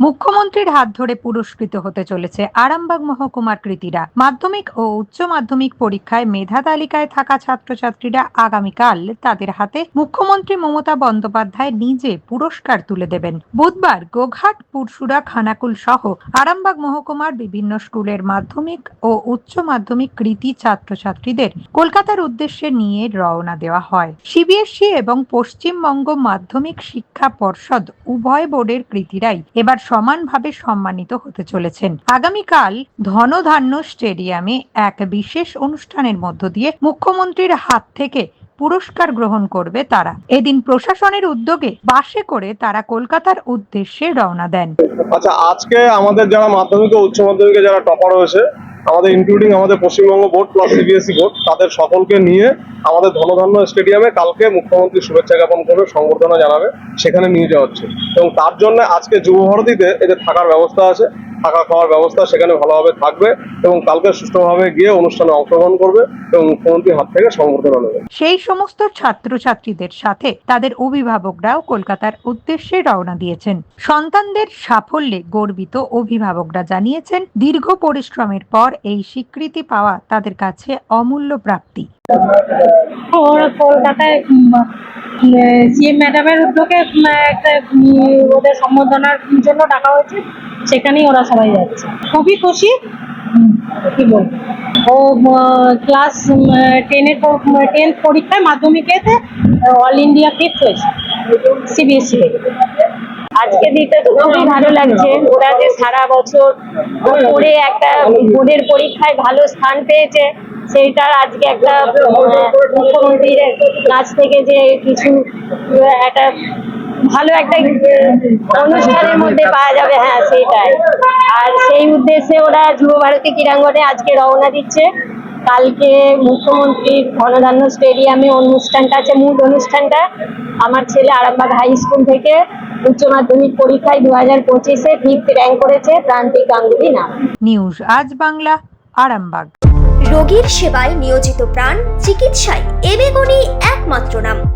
মুখ্যমন্ত্রীর হাত ধরে পুরস্কৃত হতে চলেছে আরামবাগ মহকুমার কৃতীরা। মাধ্যমিক ও উচ্চ মাধ্যমিক পরীক্ষায় মেধা তালিকায় থাকা ছাত্রছাত্রীরা আগামীকাল তাদের হাতে মুখ্যমন্ত্রী মমতা বন্দ্যোপাধ্যায় নিজে পুরস্কার তুলে দেবেন। বুধবার গোঘাট পুরসুরা খানাকুল সহ আরামবাগ মহকুমার বিভিন্ন স্কুলের মাধ্যমিক ও উচ্চ মাধ্যমিক কৃতি ছাত্রছাত্রীদের কলকাতার উদ্দেশ্যে নিয়ে রওনা দেওয়া হয়। সিবিএসই এবং পশ্চিমবঙ্গ মাধ্যমিক শিক্ষা পর্ষদ উভয় বোর্ডের কৃতিরাই এবার সমানভাবে সম্মানিত হতে চলেছেন। আগামীকাল ধনধান্য স্টেডিয়ামে এক বিশেষ অনুষ্ঠানের মধ্য দিয়ে মুখ্যমন্ত্রীর হাত থেকে পুরস্কার গ্রহণ করবে তারা। এদিন প্রশাসনের উদ্যোগে বাসে করে তারা কলকাতার উদ্দেশ্যে রওনা দেন। আচ্ছা আজকে আমাদের যারা মাধ্যমিক ও উচ্চ মাধ্যমিকে যারা টপার হয়েছে আমাদের ইনক্লুডিং আমাদের Paschimbanga board plus CBSE board তাদের সকলকে নিয়ে আমাদের ধনধান্য স্টেডিয়ামে কালকে মুখ্যমন্ত্রী শুভেচ্ছা জ্ঞাপন করবে, সংবর্ধনা জানাবে, সেখানে নিয়ে যাওয়া হচ্ছে। এবং তার জন্য আজকে যুব ভারতীতে এদের থাকার ব্যবস্থা আছে। থাকা খাওয়ার ব্যবস্থা সেখানে ভালোভাবে থাকবে এবং কালকে সুষ্ঠুভাবে গিয়ে অনুষ্ঠানে অংশগ্রহণ করবে এবং মুখ্যমন্ত্রীর হাত থেকে সংবর্ধনা নেবে। সেই সমস্ত ছাত্রছাত্রীদের সাথে তাদের অভিভাবকরাও কলকাতার উদ্দেশ্যে রওনা দিয়েছেন। সন্তানদের সাফল্যে গর্বিত অভিভাবকরা জানিয়েছেন দীর্ঘ পরিশ্রমের পর এই স্বীকৃতি পাওয়া তাদের কাছে অমূল্য প্রাপ্তি। ওরা কলকাতায় সিএম ম্যাডামের উদ্যোগে একটা ওদের সম্বর্ধনার জন্য ডাকা হয়েছে। সেখানেই ওরা সবাই যাচ্ছে। খুবই খুশি। কি বলব? ও ক্লাস টেনের টেন্থ পরীক্ষায় মাধ্যমিকেতে অল ইন্ডিয়া ফিফথ হয়েছে সিবিএসসি আজকে দিনটা তো খুবই ভালো লাগছে। ওরা যে সারা বছর পড়ে একটা বোর্ডের পরীক্ষায় ভালো স্থান পেয়েছে সেইটার আজকে একটা মুখ্যমন্ত্রীর কাছ থেকে যে কিছু, একটা ভালো একটা অনুষ্ঠানের মধ্যে পাওয়া যাবে হ্যাঁ সেইটাই আর সেই উদ্দেশ্যে ওরা যুব ভারতী ক্রীড়াঙ্গনে আজকে রওনা দিচ্ছে। কালকে মুখ্যমন্ত্রীর ধনধান্য স্টেডিয়ামে অনুষ্ঠানটা আছে মূল অনুষ্ঠানটা। আমার ছেলে আরামবাগ হাই স্কুল থেকে উচ্চ মাধ্যমিক পরীক্ষায় দু হাজার পঁচিশে ফিফথ র্যাঙ্ক করেছে প্রান্তিক গাঙ্গুলি নাম। নিউজ আজ বাংলা আরামবাগ। রোগীর সেবায় নিয়োজিত প্রাণ চিকিৎসায় এবেগুনি একমাত্র নাম।